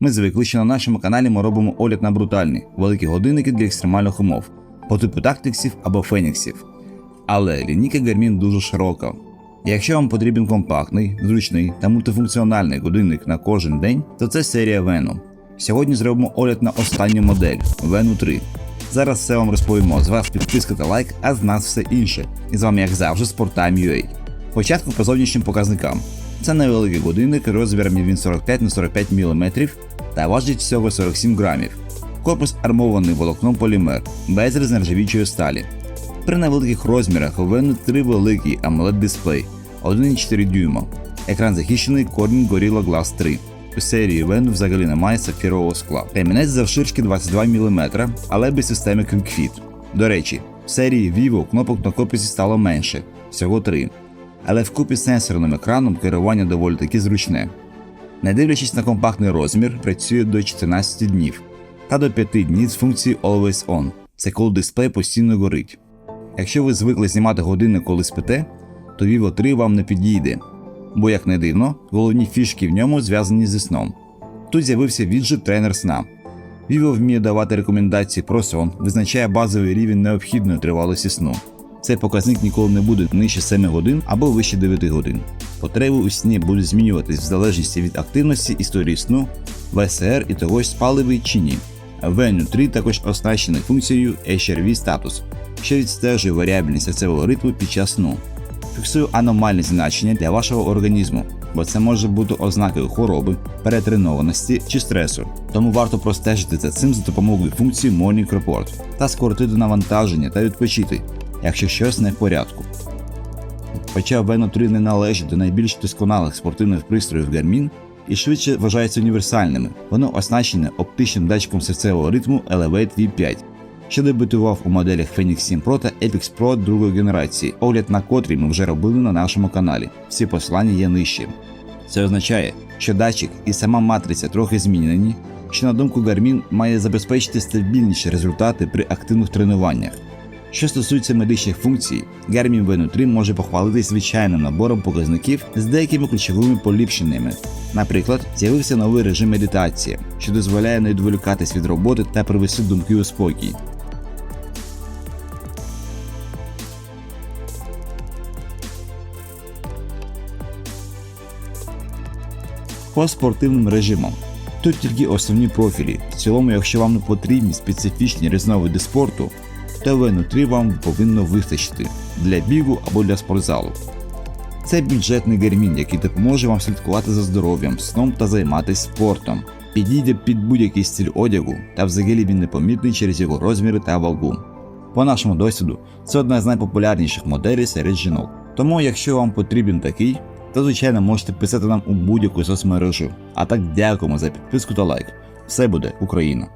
Ми звикли, що на нашому каналі ми робимо огляд на брутальні, великі годинники для екстремальних умов, по типу тактиксів або феніксів. Але лінійка Garmin дуже широка. Якщо вам потрібен компактний, зручний та мультифункціональний годинник на кожен день, то це серія Venu. Сьогодні зробимо огляд на останню модель Venu 3. Зараз все вам розповімо. З вас підписка та лайк, а з нас все інше. І з вами, як завжди, Sporttime.ua. Спочатку по зовнішнім показникам. Це невеликий годинник розміром він 45 на 45 мм та важить всього 47 грамів. Корпус армований волокном полімер, без нержавічої сталі. При невеликих розмірах 3 великий AMOLED дисплей 1,4 дюйма. Екран захищений Corning Gorilla Glass 3. У серії Venu взагалі немає сапфірового скла. Ремінець завширшки 22 мм, але без системи QuickFit. До речі, в серії Vivo кнопок на корпусі стало менше, всього 3. Але вкупі з сенсорним екраном керування доволі таки зручне. Не дивлячись на компактний розмір, працює до 14 днів та до 5 днів з функцією Always On. Це коли дисплей постійно горить. Якщо ви звикли знімати годинник, коли спите, то Vivo 3 вам не підійде, бо, як не дивно, головні фішки в ньому зв'язані зі сном. Тут з'явився віджит тренер сна. Vivo вміє давати рекомендації про сон, визначає базовий рівень необхідної тривалості сну. Цей показник ніколи не буде нижче 7 годин або вище 9 годин. Потреби у сні будуть змінюватись в залежності від активності історії сну, ВСР і того ж спаливий чи ні. Venue 3 також оснащений функцією HRV статус, що відстежує варіабельність серцевого ритму під час сну. Фіксує аномальні значення для вашого організму, бо це може бути ознакою хвороби, перетренованості чи стресу. Тому варто простежити за цим за допомогою функції Morning Report та скоротити навантаження та відпочити, якщо щось не в порядку. Хоча Veno 3 не належить до найбільш досконалих спортивних пристроїв Garmin і швидше вважаються універсальними, воно оснащене оптичним датчиком серцевого ритму Elevate V5, що дебютував у моделях Phoenix 7 Pro та Epix Pro другої генерації, огляд на котрі ми вже робили на нашому каналі. Всі посилання є нижче. Це означає, що датчик і сама матриця трохи змінені, що на думку Garmin має забезпечити стабільніші результати при активних тренуваннях. Що стосується медичних функцій, Garmin Venu 3 може похвалитись звичайним набором показників з деякими ключовими поліпшеннями. Наприклад, з'явився новий режим медитації, що дозволяє не відволікатись від роботи та привести думки у спокій. По спортивним режимам. Тут тільки основні профілі. В цілому, якщо вам не потрібні специфічні різновиди спорту, Venu 3 вам повинно вистачити для бігу або для спортзалу. Це бюджетний гармін, який допоможе вам слідкувати за здоров'ям, сном та займатися спортом. Підійде під будь-який стиль одягу, та взагалі він непомітний через його розміри та вагу. По нашому досвіду, це одна з найпопулярніших моделей серед жінок. Тому, якщо вам потрібен такий, то звичайно можете писати нам у будь-яку соцмережу. А так дякуємо за підписку та лайк. Все буде Україна!